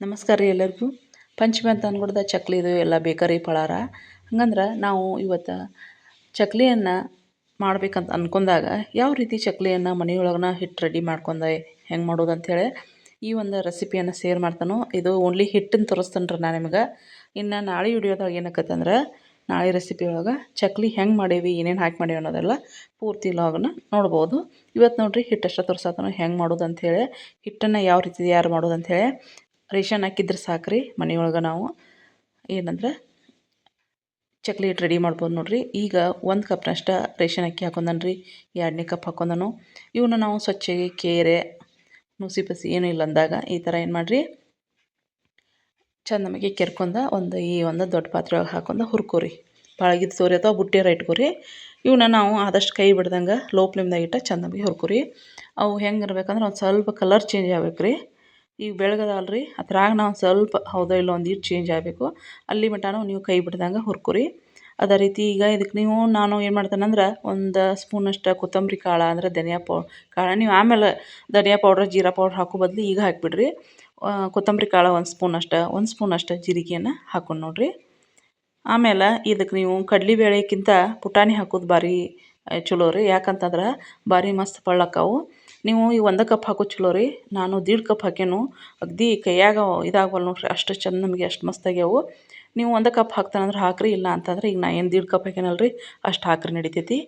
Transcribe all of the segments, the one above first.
ನಮಸ್ಕಾರ ರೀ ಎಲ್ಲರಿಗೂ. ಪಂಚಮಿ ಅಂತ ಅಂದ್ಬಿಡ್ದ ಚಕ್ಲಿದು ಎಲ್ಲ ಬೇಕರಿ ಪಳಾರ. ಹಂಗಂದ್ರೆ ನಾವು ಇವತ್ತು ಚಕ್ಲಿಯನ್ನು ಮಾಡ್ಬೇಕಂತ ಅನ್ಕೊಂಡಾಗ ಯಾವ ರೀತಿ ಚಕ್ಲಿಯನ್ನು ಮನೆಯೊಳಗನ ಹಿಟ್ಟು ರೆಡಿ ಮಾಡ್ಕೊಂಡ ಹೆಂಗೆ ಮಾಡೋದು ಅಂಥೇಳಿ ಈ ಒಂದು ರೆಸಿಪಿಯನ್ನು ಶೇರ್ ಮಾಡ್ತಾನೋ. ಇದು ಓನ್ಲಿ ಹಿಟ್ಟನ್ನು ತೋರಿಸ್ತಾನೆ ರೀ ನಾನು ನಿಮಗೆ. ಇನ್ನು ನಾಳೆ ವಿಡಿಯೋದಾಗ ಏನಕ್ಕಂದ್ರೆ ನಾಳೆ ರೆಸಿಪಿ ಒಳಗೆ ಚಕ್ಲಿ ಹೆಂಗೆ ಮಾಡೇವಿ, ಏನೇನು ಹಾಕಿ ಮಾಡೇವಿ ಅನ್ನೋದೆಲ್ಲ ಪೂರ್ತಿ ಲಾಗನ್ನ ನೋಡ್ಬೋದು. ಇವತ್ತು ನೋಡಿರಿ ಅಷ್ಟೇ ತೋರ್ಸತ್ತಾನೋ ಹೆಂಗೆ ಮಾಡೋದು ಅಂಥೇಳಿ ಹಿಟ್ಟನ್ನು ಯಾವ ರೀತಿ ಯಾರು ಮಾಡೋದು ಅಂಥೇಳಿ ರೇಷನ್ ಹಾಕಿದ್ರೆ ಸಾಕ್ರಿ, ಮನೆಯೊಳಗೆ ನಾವು. ಏನಂದ್ರೆ ಚಕ್ಲಿ ಹಿಟ್ಟು ರೆಡಿ ಮಾಡ್ಬೋದು ನೋಡಿರಿ. ಈಗ ಒಂದು ಕಪ್ನಷ್ಟು ರೇಷನ್ ಅಕ್ಕಿ ಹಾಕೊಂಡಾನ ರೀ ಎರಡನೇ ಕಪ್ ಹಾಕೊಂಡನು. ಇವನ್ನ ನಾವು ಸ್ವಚ್ಛಗೆ ಕೇರೆ ನುಸಿ ಪಸಿ ಏನೂ ಇಲ್ಲ ಅಂದಾಗ ಈ ಥರ ಏನು ಮಾಡಿರಿ? ಚಂದ ನಮಗೆ ಕೆರ್ಕೊಂಡ ಒಂದು ಈ ಒಂದು ದೊಡ್ಡ ಪಾತ್ರೆ ಒಳಗೆ ಹಾಕೊಂಡು ಹುರ್ಕೋರಿ. ಬಾಳಗಿದ್ದು ಸೋರಿ ಅಥವಾ ಬುಟ್ಟಿಯರ ಇಟ್ಕೋರಿ. ಇವನ್ನ ನಾವು ಆದಷ್ಟು ಕೈ ಬಿಡ್ದಂಗೆ ಲೋ ಫ್ಲೇಮ್ದಾಗ ಇಟ್ಟು ಚಂದ ನಮಗೆ ಹುರ್ಕೋರಿ. ಅವು ಹೆಂಗೆ ಇರ್ಬೇಕಂದ್ರೆ ಒಂದು ಸ್ವಲ್ಪ ಕಲರ್ ಚೇಂಜ್ ಆಗ್ಬೇಕು ರೀ ಈಗ ಬೆಳಗದಲ್ಲ ರೀ ಅದ್ರಾಗ ನಾವು ಸ್ವಲ್ಪ ಹೌದೋ ಇಲ್ಲೋ ಒಂದಿಷ್ಟು ಚೇಂಜ್ ಆಗಬೇಕು. ಅಲ್ಲಿ ಮಟನೂ ನೀವು ಕೈ ಬಿಡ್ದಂಗೆ ಹುರ್ಕೊರಿ. ಅದೇ ರೀತಿ ಈಗ ಇದಕ್ಕೆ ನೀವು, ನಾನು ಏನು ಮಾಡ್ತೇನೆಂದ್ರೆ ಒಂದು ಸ್ಪೂನಷ್ಟು ಕೊತ್ತಂಬರಿ ಕಾಳು ಅಂದರೆ ಧನಿಯಾ ಪೌ, ಕಾಳು ನೀವು ಆಮೇಲೆ ಧನಿಯಾ ಪೌಡ್ರ್ ಜೀರಾ ಪೌಡ್ರ್ ಹಾಕೋ ಬದಲು ಈಗ ಹಾಕಿಬಿಡ್ರಿ. ಕೊತ್ತಂಬರಿ ಕಾಳು ಒಂದು ಸ್ಪೂನ್ ಸ್ಪೂನಷ್ಟು ಒಂದು ಸ್ಪೂನ್ ಸ್ಪೂನಷ್ಟು ಜೀರಿಗೆಯನ್ನು ಹಾಕೊಂಡು ನೋಡಿರಿ. ಆಮೇಲೆ ಇದಕ್ಕೆ ನೀವು ಕಡಲೆಬೇಳೆಕ್ಕಿಂತ ಪುಟಾಣಿ ಹಾಕೋದು ಭಾರಿ ಚಲೋ ರೀ. ಯಾಕಂತಂದ್ರೆ ಭಾರಿ ಮಸ್ತ್ ಪಳ್ಳಕ್ಕಾವು ನೀವು ಈ ಒಂದು ಕಪ್ ಹಾಕೋ ಚಲೋ ರೀ. ನಾನು ದೀಡ್ ಕಪ್ ಹಾಕೇನು ಅಗ್ದಿ ಕೈಯಾಗ ಇದಾಗವಲ್ಲ ನೋಡ್ರಿ, ಅಷ್ಟು ಚಂದ ನಮಗೆ ಅಷ್ಟು ಮಸ್ತಾಗ್ಯಾವು ನೀವು ಒಂದು ಕಪ್ ಹಾಕ್ತಾನಂದ್ರೆ ಹಾಕಿರಿ, ಇಲ್ಲ ಅಂತಂದ್ರೆ ಈಗ ನಾ ಏನು ದೀಡ್ ಕಪ್ ಹಾಕೇನಲ್ಲ ರೀ ಅಷ್ಟು ಹಾಕ್ರಿ ನಡಿತೈತಿ.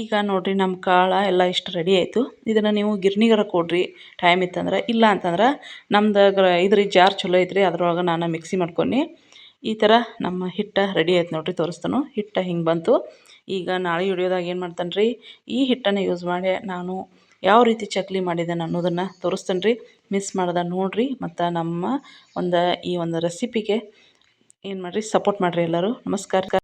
ಈಗ ನೋಡಿರಿ ನಮ್ಮ ಕಾಳು ಎಲ್ಲ ಇಷ್ಟು ರೆಡಿ ಆಯಿತು. ಇದನ್ನು ನೀವು ಗಿರ್ನಿಗರ ಕೊಡ್ರಿ ಟೈಮ್ ಇತ್ತಂದ್ರೆ. ಇಲ್ಲ ಅಂತಂದ್ರೆ ನಮ್ದು ಇದ್ರಿ ಜಾರ್ ಚಲೋ ಐತ್ರಿ, ಅದ್ರೊಳಗೆ ನಾನು ಮಿಕ್ಸಿ ಮಾಡ್ಕೊಂಡು. ಈ ಥರ ನಮ್ಮ ಹಿಟ್ಟು ರೆಡಿ ಆಯ್ತು ನೋಡ್ರಿ, ತೋರಿಸ್ತಾನು. ಹಿಟ್ಟು ಹಿಂಗೆ ಬಂತು. ಈಗ ನಾಳೆ ಹಿಡಿಯೋದಾಗ ಏನು ಮಾಡ್ತಾನೆ ರೀ ಈ ಹಿಟ್ಟನ್ನು ಯೂಸ್ ಮಾಡಿ ನಾನು ಯಾವ ರೀತಿ ಚಕ್ಲಿ ಮಾಡಿದ್ದೇನೆ ಅನ್ನೋದನ್ನು ತೋರಿಸ್ತೇನೆ ರೀ ಮಿಸ್ ಮಾಡ್ದೆ ನೋಡಿರಿ, ಮತ್ತು ನಮ್ಮ ಒಂದು ಈ ಒಂದು ರೆಸಿಪಿಗೆ ಏನು ಮಾಡಿರಿ ಸಪೋರ್ಟ್ ಮಾಡಿರಿ ಎಲ್ಲರೂ. ನಮಸ್ಕಾರ.